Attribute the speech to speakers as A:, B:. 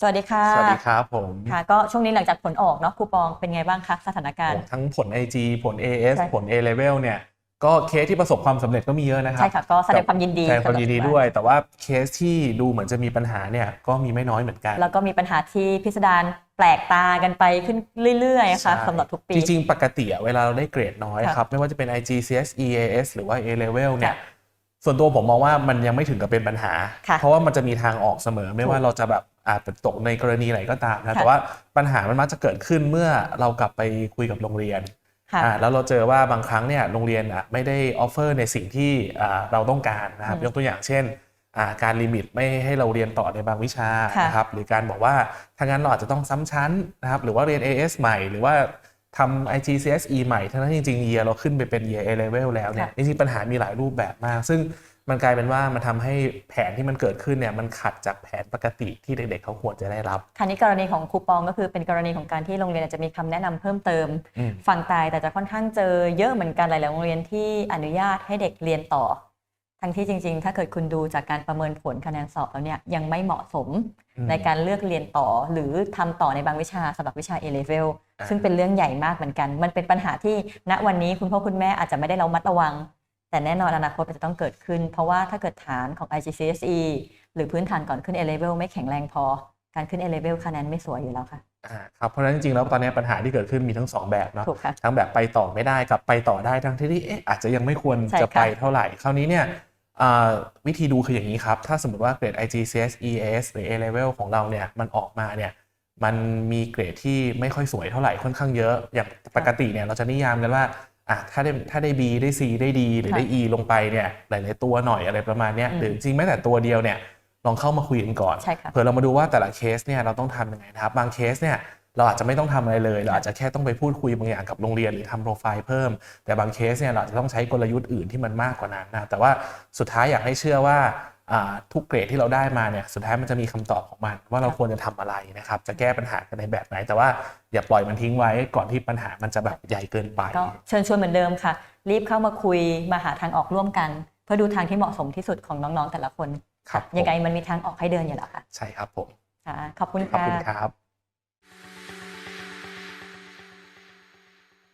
A: สวัสดีค่ะ
B: สวัสดีครับผม
A: ค่ะก็ช่วงนี้หลังจากผลออกเนาะคูปองเป็นไงบ้างคะสถานการณ์
B: ทั้งผล IG ผล AS
A: ใช่
B: ผล A level เนี่ยก็เคสที่ประสบความสำเร็จก็มีเยอะนะครับ
A: ใช่ค่ะก็แสดงความยินดี
B: แสดงความยินดี
A: กับ
B: ด้วย แต่ว่าเคสที่ดูเหมือนจะมีปัญหาเนี่ยก็มีไม่น้อยเหมือนกัน
A: แล้วก็มีปัญหาที่พิสดารแปลกตากันไปขึ้นเรื่อยๆค่ะ
B: ใช่
A: สำหรับทุกปี
B: จริงๆ ปกติอะเวลาเราได้เกรดน้อย
A: ค่ะ
B: ครับ ไม่ว่าจะเป็น IG CSE AS หรือว่า A level เนี่ย
A: ค่ะ
B: ส่วนตัวผมมองว่ามันยังไม่ถึงกับเป็นปัญหา
A: ค่ะ
B: เพราะว่ามันจะมีทางออกเสมอไม่
A: ถูก
B: ว่าเราจะแบบ อาจจะตกในกรณีไหนก็ตามนะ
A: ค่ะ
B: แต่ว่าปัญหามันมักจะเกิดขึ้นเมื่อเรากลับไปคุยกับโรงเรียน
A: ค่ะ
B: อ่าแล้วเราเจอว่าบางครั้งเนี่ยโรงเรียนอะไม่ได้ออฟเฟอร์ในสิ่งที่อ่าเราต้องการนะครับ
A: อืม
B: ยกตัวอย่างเช่นอ่าการลิมิตไม่ให้เราเรียนต่อในบางวิชา
A: ค่ะ
B: นะครับหรือการบอกว่าถ้างั้นเราอาจจะต้องซ้ำชั้นนะครับหรือว่าเรียน AS ใหม่หรือว่าทำ IGCSE ใหม่ทั้งนั้นจริงๆ year เราขึ้นไปเป็น year A level แล้วเนี่ย
A: ค่ะ
B: จริงๆปัญหามีหลายรูปแบบมาก ซึ่ง มันกลายเป็นว่ามันทำให้แผนที่มันเกิดขึ้นเนี่ยมันขัดจากแผนปกติที่เด็กๆเขาควรจะได้รับ
A: คันนี้กรณีของคูปองก็คือเป็นกรณีของการที่โรงเรียนอาจจะมีคำแนะนำเพิ่มเติม
B: อืม
A: ฝั่งตายแต่จะค่อนข้างเจอเยอะเหมือนกันหลาย ๆ โรงเรียนที่อนุญาตให้เด็กเรียนต่อ ทั้งที่จริง ๆ ถ้าเกิดคุณดูจากการประเมินผลคะแนนสอบแล้วเนี่ยยังไม่เหมาะสม
B: อืม
A: ในการเลือกเรียนต่อหรือทำต่อในบางวิชาสำหรับวิชา A level
B: อ่า
A: ซึ่งเป็นเรื่องใหญ่มากเหมือนกัน มันเป็นปัญหาที่ณวันนี้คุณพ่อคุณแม่อาจจะไม่ได้ระมัดระวัง แต่แน่นอนอนาคตมันจะต้องเกิดขึ้น เพราะว่าถ้าเกิดฐานของ IGCSE หรือพื้นฐานก่อนขึ้น A level ไม่แข็งแรงพอ การขึ้น A level คะแนนไม่สวยอยู่แล้วค่ะ
B: อ่าครับเพราะฉะนั้นจริงๆแล้วตอนนี้ปัญหาที่เกิดขึ้นมีทั้งสองแบบเนาะ
A: ถูกค่ะ
B: ทั้งแบบไปต่อไม่ได้กับไปต่อได้ทั้งที่เอ๊ะอาจจะยังไม่ควร
A: ใช่
B: จะ
A: ค่ะ
B: ไปเท่าไหร่คราวนี้เนี่ยอ่าวิธีดูคืออย่างนี้ครับ ถ้าสมมติว่าเกรด IGCS EAS หรือ A level ของเราเนี่ยมันออกมาเนี่ยมันมีเกรดที่ไม่ค่อยสวยเท่าไหร่ค่อนข้างเยอะ อย่างปกติเนี่ยเราจะนิยามกันว่า อะถ้าได้ถ้าได้ B ได้ C ได้ D หรือได้ E ลงไปเนี่ยหลาย ๆ ตัวหน่อยอะไรประมาณเนี้ย
A: อืม
B: หรือจริงแม้แต่ตัวเดียวเนี่ยลองเข้ามาคุยกันก่อน
A: ใช่ค่ะ
B: เผื่อเรามาดูว่าแต่ละเคสเนี่ยเราต้องทำยังไงนะครับบางเคสเนี่ยเราอาจจะไม่ต้องทำอะไรเลย เราอาจจะแค่ต้องไปพูดคุยบางอย่างกับโรงเรียนหรือทำโปรไฟล์เพิ่ม แต่บางเคสเนี่ยเราอาจจะต้องใช้กลยุทธ์อื่นที่มันมากกว่านั้นนะแต่ว่าสุดท้ายอยากให้เชื่อว่าอ่า ทุกเกรดที่เราได้มาเนี่ยสุดท้ายมันจะมีคำตอบของมัน ว่าเราควรจะทำอะไรนะครับ จะแก้ปัญหากันในแบบไหน แต่ว่าอย่าปล่อยมันทิ้งไว้ก่อนที่ปัญหามันจะแบบใหญ่เกินไป
A: ก็เชิญชวนเหมือนเดิมค่ะ รีบเข้ามาคุยมาหาทางออกร่วมกัน เพื่อดูทางที่เหมาะสมที่สุดของน้องๆแต่ละคน
B: ครับ
A: ยังไง
B: ผม
A: มันมีทางออกให้เดินอยู่แล้วค่ะ
B: ใช่ครับผม
A: ค่ะขอบคุณ
B: ขอบ
A: ค่ะ
B: คุณครับ